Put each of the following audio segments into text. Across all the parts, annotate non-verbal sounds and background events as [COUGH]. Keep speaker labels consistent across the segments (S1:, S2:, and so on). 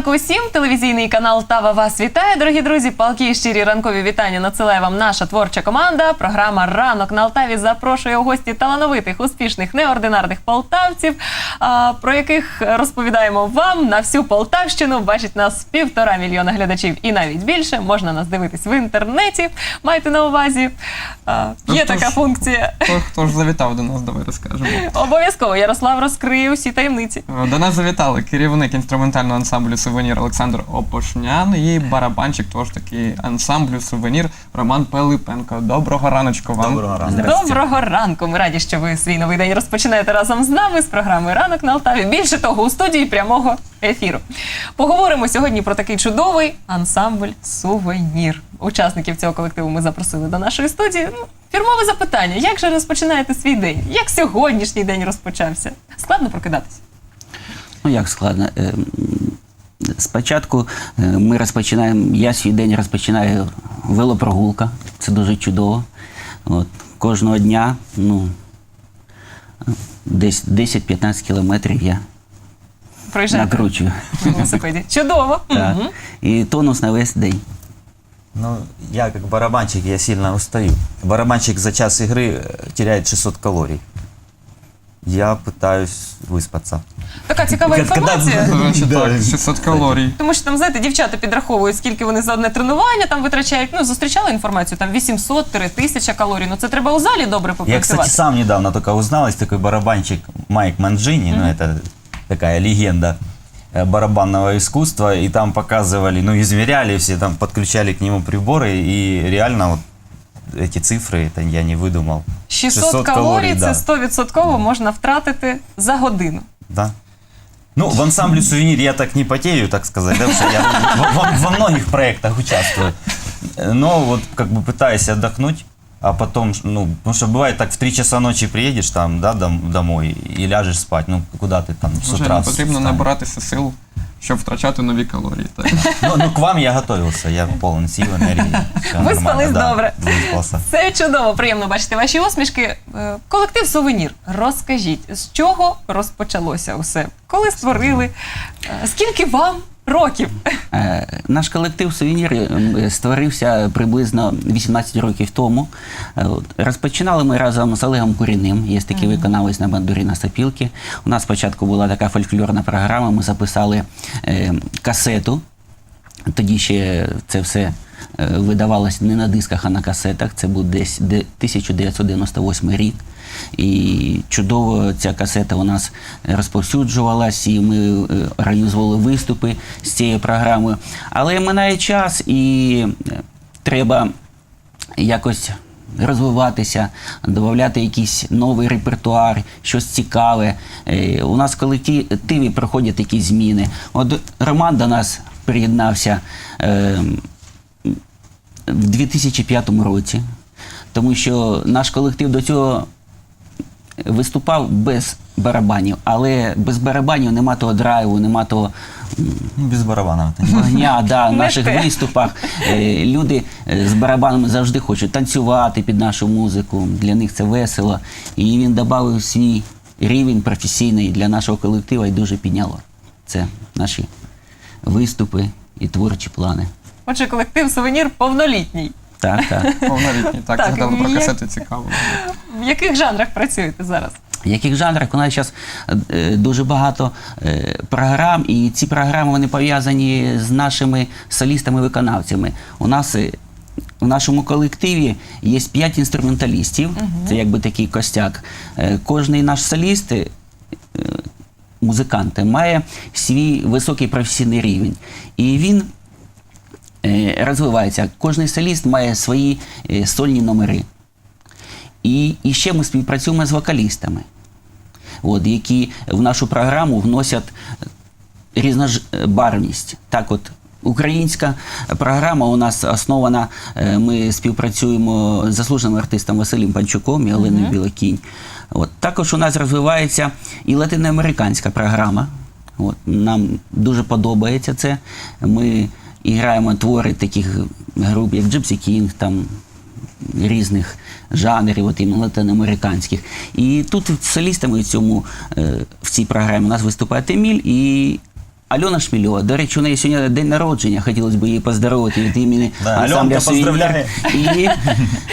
S1: ранку усім. Телевізійний канал Тава вас вітає, дорогі друзі. Палки і щирі ранкові вітання надсилає вам наша творча команда. Програма Ранок на Алтаві запрошує у гості талановитих, успішних, неординарних полтавців, про яких розповідаємо вам на всю Полтавщину. Бачить нас півтора мільйона глядачів і навіть більше. Можна нас дивитись в інтернеті. Майте на увазі.
S2: Ну,
S1: Є
S2: хто
S1: така
S2: ж-
S1: функція.
S2: Хто, хто ж завітав до нас, давай розкажемо.
S1: Обов'язково Ярослав розкриє усі таємниці.
S2: До нас завітали керівник інструментального ансамблю сувенір Олександр Опошнян і барабанчик теж такий ансамблю сувенір Роман Пилипенко. Доброго раночку вам.
S3: Доброго ранку.
S1: Доброго ранку. Ми раді, що ви свій новий день розпочинаєте разом з нами з програми Ранок на Алтаві. Більше того, у студії прямого ефіру. Поговоримо сьогодні про такий чудовий ансамбль сувенір. Учасників цього колективу ми запросили до нашої студії. Ну, Фірмове запитання: як же розпочинаєте свій день? Як сьогоднішній день розпочався? Складно прокидатися.
S4: Ну як складно. Е, Спочатку е, ми розпочинаємо, я свій день розпочинаю велопрогулка. Це дуже чудово. От, кожного дня, ну, десь 10-15 кілометрів я
S1: Проїжджаєте
S4: накручую.
S1: на велосипеді. Чудово. [LAUGHS]
S4: Так.
S1: Мгм.
S4: І тонус на весь день.
S3: Ну, я как барабанщик, я сильно устаю. Барабанщик за час игры э, теряет 600 калорий Я пытаюсь выспаться.
S1: Така цікава
S3: Когда-
S1: інформація.
S2: До [LAUGHS] речі,
S3: Да.
S2: так, 600 калорій.
S1: Тому що там, знаєте, дівчата підраховують, скільки вони за одне тренування там витрачають. Ну, зустрічали інформацію, там 800-1000 калорій. Ну це треба у залі добре
S3: Я,
S1: попрацювати.
S3: кстати, сам недавно только узнал, есть такой барабанщик Майк Манджини, ну, это такая легенда э, барабанного искусства, и там показывали, ну, измеряли все, там подключали к нему приборы, и реально вот эти цифры, это я не выдумал.
S1: 600, калорій це 100% можна втратити за годину.
S3: Да. Ну, в ансамбле «Сувенир» я так не потею, так сказать, да, потому что я во, во- во многих проектах участвую. Но вот как бы пытаюсь отдохнуть, а потом, ну, потому что бывает так, в 3 часа ночи приедешь там, да, дом- домой и ляжешь спать, ну, куда ты там с
S2: Вже
S3: утра
S2: не потрібно
S3: встанешь?
S2: набиратися сил, щоб втрачати нові калорії. Так. [LAUGHS]
S3: Ну, ну, к вам я готовился, я полон сил, энергии. Всё
S1: Выспались
S3: нормально, да,
S1: добре.
S3: Выспался.
S1: Це чудово, приємно бачити ваші усмішки. Е, Колектив сувенір. Розкажіть, з чого розпочалося усе? Коли створили? Е, Скільки вам років?
S4: Е, Наш колектив сувенір е, створився приблизно 18 років тому. Е, Розпочинали ми разом з Олегом Куріним. Є такий виконавець на бандурі на сапілки. У нас спочатку була така фольклорна програма. Ми записали е, касету. Тоді ще це все е, видавалось не на дисках, а на касетах. Це був десь 1998 рік. І чудово ця касета у нас розповсюджувалась, і ми е, організували виступи з цією програмою. Але минає час і е, треба якось розвиватися, додати якийсь новий репертуар, щось цікаве. У нас в колективі проходять якісь зміни. От Роман до нас приєднався е, в 2005 році, тому що наш колектив до цього виступав без барабанів, але без барабанів нема того драйву, нема того
S3: Ну, без не
S4: вогня да, в наших
S1: те.
S4: виступах. Е, Люди е, з барабанами завжди хочуть танцювати під нашу музику. Для них це весело. І він додав свій рівень професійний для нашого колективу і дуже підняло. Це наші виступи і творчі плани.
S1: Отже, колектив сувенір повнолітній.
S4: Так, так. [LAUGHS]
S2: Повнолітні. Так,
S1: Так,
S2: згадали про
S1: як-
S2: касети цікаво.
S1: В яких жанрах працюєте зараз?
S4: В яких жанрах у нас зараз дуже багато е, програм, і ці програми вони пов'язані з нашими солістами-виконавцями. У нас е, в нашому колективі є п'ять інструменталістів, це якби такий костяк. Е, Кожний наш соліст. е, Музикант має свій високий професійний рівень. І він е, розвивається. Кожний соліст має свої е, сольні номери. І, і ще ми співпрацюємо з вокалістами, от, які в нашу програму вносять різнобарвність. Так от, українська програма у нас основана, е, ми співпрацюємо з заслуженим артистом Василем Панчуком і Оленою Білокінь. От. Також у нас розвивається і латиноамериканська програма. От. Нам дуже подобається це. Ми і граємо твори таких груп, як Gypsy King, там різних жанрів, от іменно латиноамериканських. І тут солістами в цьому е, в цій програмі у нас виступає Еміль і Альона Шмільова. До речі, у неї сьогодні день народження. Хотілося б її поздоровити від імені
S3: Да,
S4: ансамбля «Сувенір».
S3: поздравляю.
S4: І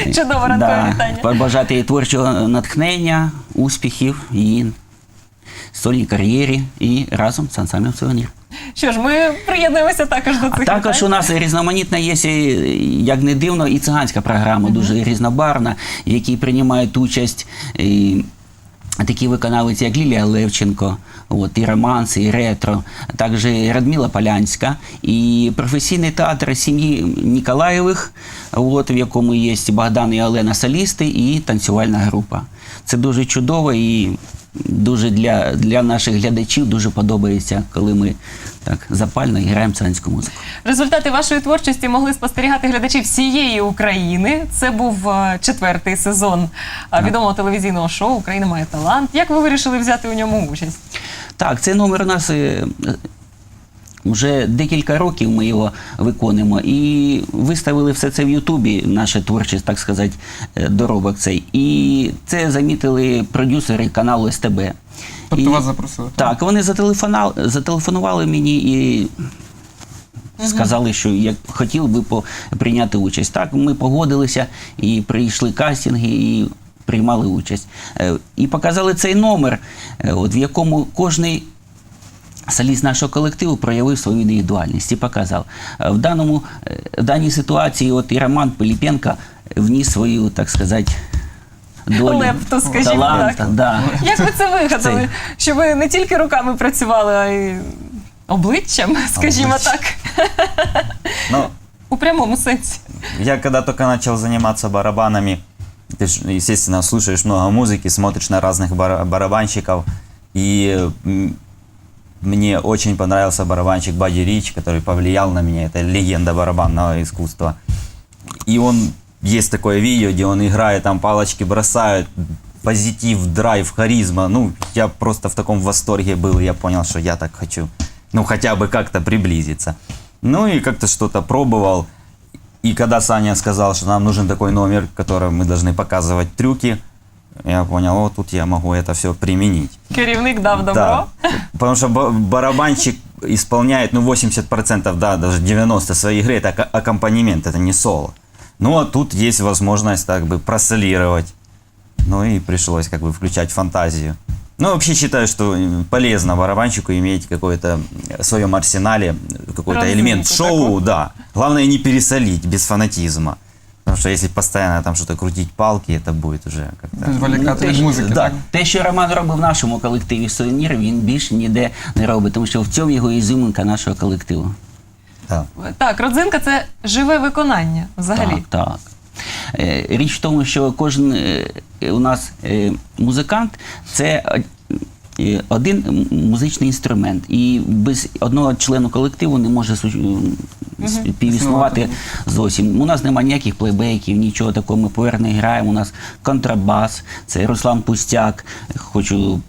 S4: [LAUGHS]
S1: Чудово ранкове вітання.
S4: побажати їй творчого натхнення, успіхів її сольній кар'єрі і разом з ансамблем сувенір.
S1: Що ж, ми приєднуємося також до цих
S4: А також у нас різноманітна є, як не дивно, і циганська програма, дуже різнобарвна, в якій приймають участь і, такі виконавці, як Лілія Левченко, от, і романси, і ретро, а також і Радмила Полянська, і професійний театр сім'ї Ніколаєвих, от, в якому є Богдан і Олена солісти, і танцювальна група. Це дуже чудово і дуже для, для наших глядачів дуже подобається, коли ми так запально граємо циганську музику.
S1: Результати вашої творчості могли спостерігати глядачі всієї України. Це був е, четвертий сезон е, відомого телевізійного шоу Україна має талант. Як ви вирішили взяти у ньому участь?
S4: Так, цей номер у нас е, вже декілька років ми його виконуємо і виставили все це в Ютубі, наша творчість, так сказати, е, доробок цей. І це замітили продюсери каналу СТБ.
S2: Тобто
S4: І-
S2: вас запросили?
S4: Так, вони зателефонували, зателефонували мені і сказали, що я хотів би по- прийняти участь. Так, ми погодилися і прийшли кастинги і приймали участь. Е, І показали цей номер, е, от, в якому кожний. Соліст нашого колективу проявив свою індивідуальність і показав. Е, В, даному, е, в даній ситуації от і Роман Пилипенко вніс свою, так сказати, долю.
S1: Лепту, скажімо
S4: таланта,
S1: так.
S4: Да.
S1: Як ви це вигадали?
S4: Це-
S1: Що ви не тільки руками працювали, а й обличчям, скажімо
S3: Обличчям.
S1: так, [LAUGHS]
S3: Ну,
S1: у прямому сенсі.
S3: Я когда только начал заниматься барабанами, ты ж, естественно, слушаешь много музыки, смотришь на разных бар- барабанщиков, и м, Мне очень понравился барабанщик Бадди Рич, который повлиял на меня, это легенда барабанного искусства. И он, есть такое видео, где он играет, там палочки бросают, позитив, драйв, харизма. Ну, я просто в таком восторге был, я понял, что я так хочу. Ну, хотя бы как-то приблизиться. Ну, и как-то что-то пробовал. И когда Саня сказал, что нам нужен такой номер, в котором мы должны показывать трюки, я понял, вот тут я могу это все применить.
S1: Керівник дав добро.
S3: Да. Потому что ба- барабанщик исполняет, ну, 80%, да, даже 90% своей игры, это ак- аккомпанемент, это не соло. Ну, а тут есть возможность, так бы, просолировать. Ну, и пришлось, как бы, включать фантазию. Ну, вообще считаю, что м, полезно барабанщику иметь какой-то м, в своем арсенале какой-то элемент шоу,
S1: такую.
S3: да. Главное не пересолить, без фанатизма. Потому что если постоянно там что-то крутить палки, это будет уже как-то...
S2: Відволікати
S4: Ну,
S2: від музики,
S3: да.
S2: так?
S4: Те, що Роман робив в нашому колективі сувенір, він більше ніде не робить, тому що в цьому його ізюминка нашого колективу.
S3: Да.
S1: Так, родзинка це живе виконання взагалі.
S4: Так, так. Е, Річ в тому, що кожен е, у нас е, музикант це один музичний інструмент. І без одного члена колективу не може співіснувати зовсім. У нас немає ніяких плейбеків, нічого такого. Ми поверхне граємо. У нас контрабас, це Руслан Пустяк. Хочу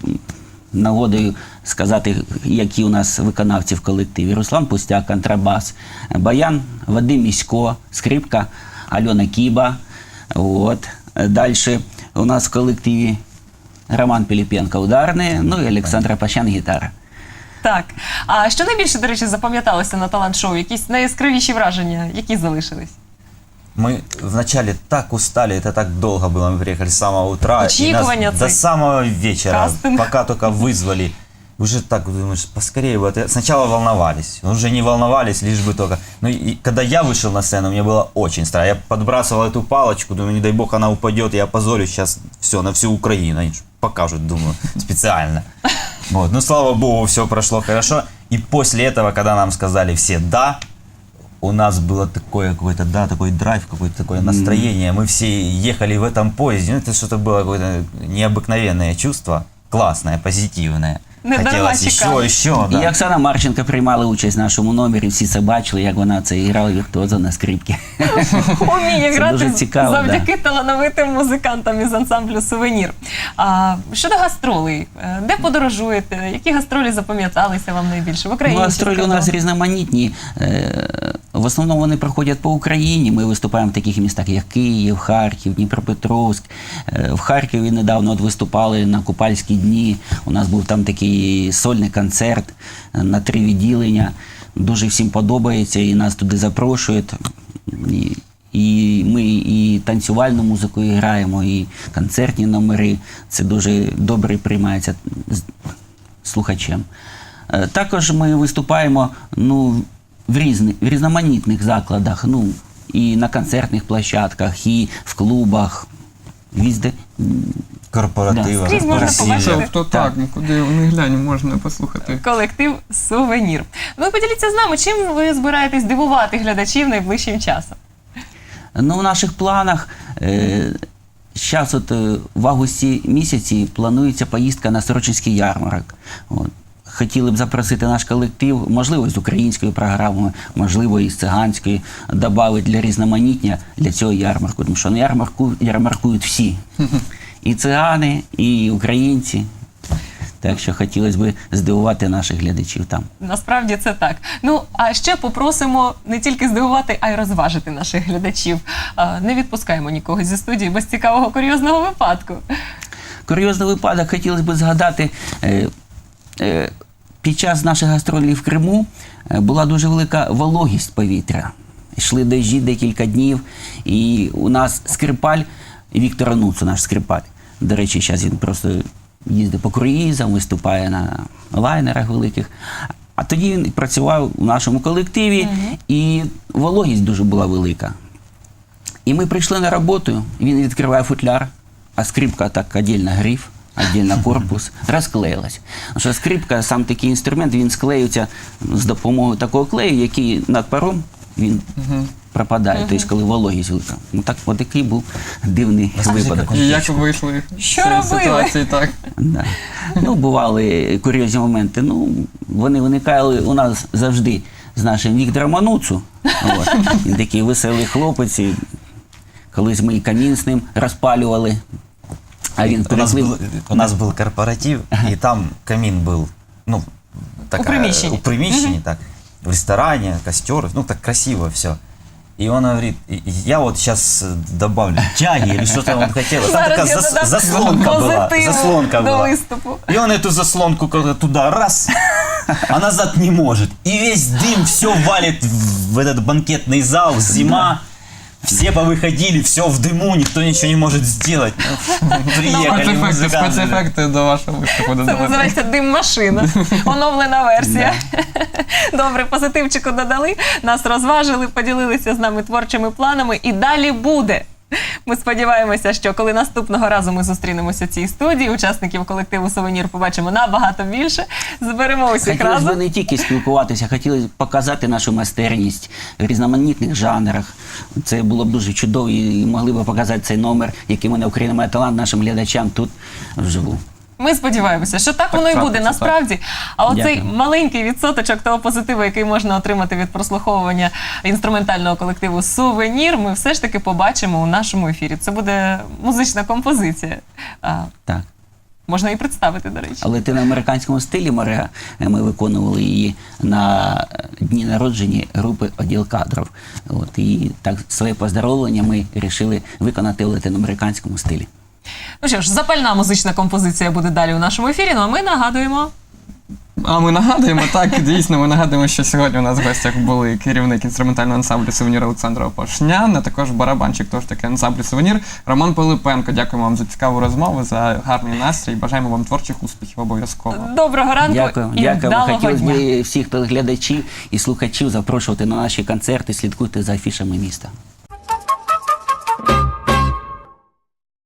S4: нагодою сказати, які у нас виконавці в колективі. Руслан Пустяк, контрабас, баян Вадим Місько, скрипка Альона Кіба. От. Далі у нас в колективі Роман Пилипенко ударний, ну і Олександра Пащан гітара.
S1: Так. А що найбільше, до речі, запам'яталося на талант-шоу? Якісь найяскравіші враження, які залишились?
S3: Мы вначале так устали, это так долго было, мы приехали с самого утра. и нас
S1: Очікування
S3: до
S1: цей.
S3: самого вечера,
S1: Кастинг.
S3: пока только вызвали. Уже так думаешь, поскорее бы. это- Сначала волновались, уже не волновались, лишь бы только. Ну и когда я вышел на сцену, мне было очень страшно. Я подбрасывал эту палочку, думаю, не дай бог она упадет, я опозорюсь сейчас все на всю Украину. Они ж покажут, думаю, специально. Вот. Ну, слава богу, все прошло хорошо. И после этого, когда нам сказали все «да», у нас было такое какое-то, да, такой драйв, какое-то такое настроение. Мы все ехали в этом поезде. Ну, это что-то было какое-то необыкновенное чувство, классное, позитивное.
S1: Не дарма
S3: Хотелось
S1: чекали.
S3: да.
S4: І Оксана Марченко приймала участь в нашому номері. Всі це бачили, як вона це грала віртуозо на скрипці. [LAUGHS]
S1: Уміє
S4: Це
S1: грати
S4: дуже цікаво,
S1: завдяки талановитим музикантам із ансамблю сувенір. А щодо гастролей, е, де подорожуєте? Які гастролі запам'яталися вам найбільше? В Україні?
S4: Ну, гастролі у нас різноманітні. Е, В основному вони проходять по Україні. Ми виступаємо в таких містах, як Київ, Харків, Дніпропетровськ. Е, В Харкові недавно от виступали на Купальські дні. У нас був там такий такий сольний концерт е, на три відділення. Дуже всім подобається і нас туди запрошують. І, і ми і танцювальну музику і граємо, і концертні номери. Це дуже добре приймається слухачем. Е, Також ми виступаємо ну, в, різних, в різноманітних закладах, ну, і на концертних площадках, і в клубах. Візде. М,
S3: Корпоративы,
S1: Скрізь можна
S3: весілля.
S1: побачити.
S2: Тобто так, ну куди не глянь, можна послухати.
S1: Колектив Сувенір. Ну поділіться з нами, чим ви збираєтесь дивувати глядачів найближчим часом?
S4: Ну, в наших планах е, зараз от е, в августі місяці планується поїздка на Сорочинський ярмарок. От. Хотіли б запросити наш колектив, можливо, з української програми, можливо, і з циганської, додати для різноманіття для цього ярмарку. Тому що на ярмарку ярмаркують всі. [LAUGHS] І цигани, і українці. Так що хотілося б здивувати наших глядачів там.
S1: Насправді це так. Ну а ще попросимо не тільки здивувати, а й розважити наших глядачів. Не відпускаємо нікого зі студії без цікавого курйозного випадку.
S4: Курйозний випадок хотілося б згадати. Е, е, під час наших гастролів в Криму е, була дуже велика вологість повітря. Йшли дощі декілька днів, і у нас скрипаль Віктор Ануцу, наш скрипаль. До речі, зараз він просто їздить по круїзам, виступає на лайнерах великих. А тоді він працював у нашому колективі, і вологість дуже була велика. І ми прийшли на роботу, він відкриває футляр, а скрипка так отдельно гриф, отдельно [LAUGHS] корпус, розклеїлась. Тому що скрипка, сам такий інструмент, він склеюється з допомогою такого клею, який над паром він пропадає, тобто коли вологість велика. Ну так, от такий був дивний
S3: Розкажи,
S4: випадок.
S3: як
S2: І як вийшли
S1: Що
S2: з цієї
S1: робили?
S2: ситуації, так?
S4: Да. Ну, бували курйозні моменти. Ну, вони виникали у нас завжди з нашим Віктором Ануцу. От. Він такий веселий хлопець. І колись ми і камін з ним розпалювали. А він
S3: У нас,
S4: переплив.
S3: был, у нас был корпоратив, и там камин был, ну, такая,
S1: приміщенні.
S3: у приміщенні, так, В ресторане, костер, ну, так красиво все. И он говорит, «И- и я вот сейчас добавлю тяги или что-то он хотел. Там такая зас- заслонка была, заслонка была. И он эту заслонку туда раз, а назад не может. И весь дым все валит в этот банкетный зал, зима. Все повыходили, все в дыму, никто ничего не может сделать. Ну, [LAUGHS] Приехали
S2: Спецефекти,
S3: музыканты.
S2: спецефекти до вашого виступу
S1: Це
S2: додали.
S1: називається дим машина. [LAUGHS] Оновлена версія. [LAUGHS] Добре, позитивчику додали, нас розважили, поділилися з нами творчими планами і далі буде. Ми сподіваємося, що коли наступного разу ми зустрінемося в цій студії, учасників колективу Сувенір побачимо набагато більше. Зберемо усіх
S4: Хотілося б
S1: разом.
S4: не тільки спілкуватися, хотілося б показати нашу майстерність в різноманітних жанрах. Це було б дуже чудово і могли б показати цей номер, який мене Україна має талант нашим глядачам тут вживу.
S1: Ми сподіваємося, що так,
S2: Так
S1: воно і буде насправді. А оцей
S4: Дякую.
S1: маленький відсоточок того позитиву, який можна отримати від прослуховування інструментального колективу Сувенір, ми все ж таки побачимо у нашому ефірі. Це буде музична композиція.
S4: Так.
S1: можна і представити, до речі.
S4: Але ти на американському стилі Мореа ми виконували її на дні народження групи Оділ кадрів. От, і так своє поздоровлення ми вирішили виконати в латиноамериканському стилі.
S1: Ну що ж, запальна музична композиція буде далі у нашому ефірі. Ну а ми нагадуємо.
S2: А ми нагадуємо, так, дійсно, ми нагадуємо, що сьогодні у нас в гостях були керівник інструментального ансамблю сувенір Олександр Опошнян, а також барабанчик, тож таки ансамблю сувенір Роман Пилипенко. Дякуємо вам за цікаву розмову, за гарний настрій. Бажаємо вам творчих успіхів обов'язково.
S1: Доброго ранку
S4: Дякую,
S1: і
S4: дякую.
S1: вдалого
S4: Хотілося
S1: дня.
S4: б всіх телеглядачів і слухачів запрошувати на наші концерти. Слідкуйте за афішами міста.